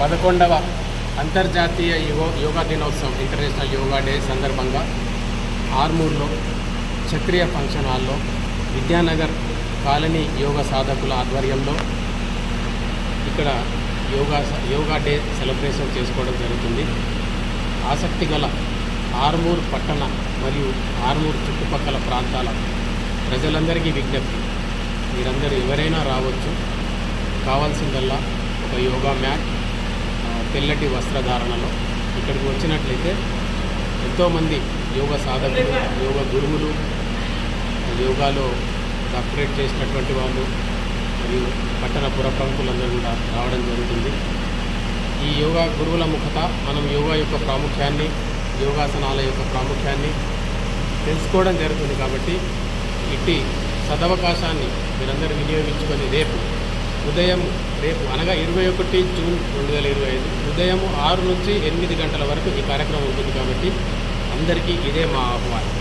పదకొండవ అంతర్జాతీయ యోగా యోగా దినోత్సవం ఇంటర్నేషనల్ యోగా డే సందర్భంగా ఆర్మూర్లో చక్రియ ఫంక్షన్ హాల్లో విద్యానగర్ కాలనీ యోగా సాధకుల ఆధ్వర్యంలో ఇక్కడ యోగా యోగా డే సెలబ్రేషన్ చేసుకోవడం జరుగుతుంది. ఆసక్తి గల ఆర్మూర్ పట్టణ మరియు ఆర్మూర్ చుట్టుపక్కల ప్రాంతాల ప్రజలందరికీ విజ్ఞప్తి. మీరందరూ ఎవరైనా రావచ్చు. కావాల్సిందల్లా ఒక యోగా మ్యాట్ తెల్లటి వస్త్రధారణలో ఇక్కడికి వచ్చినట్లయితే ఎంతోమంది యోగ సాధకులు యోగా గురువులు యోగాలో డాక్టరేట్ చేసినటువంటి వాళ్ళు మరియు పట్టణ పుర ప్రముఖులందరూ కూడా రావడం జరుగుతుంది. ఈ యోగా గురువుల ముఖత మనం యోగా యొక్క ప్రాముఖ్యాన్ని యోగాసనాల యొక్క ప్రాముఖ్యాన్ని తెలుసుకోవడం జరుగుతుంది కాబట్టి ఇట్టి సదవకాశాన్ని మీరందరూ వినియోగించుకొని రేపు ఉదయం రేపు అనగా ఇరవై ఒకటి జూన్ రెండు వేల ఇరవై ఐదు ఉదయం ఆరు నుంచి ఎనిమిది గంటల వరకు ఈ కార్యక్రమం ఉంటుంది కాబట్టి అందరికీ ఇదే మా ఆహ్వానం.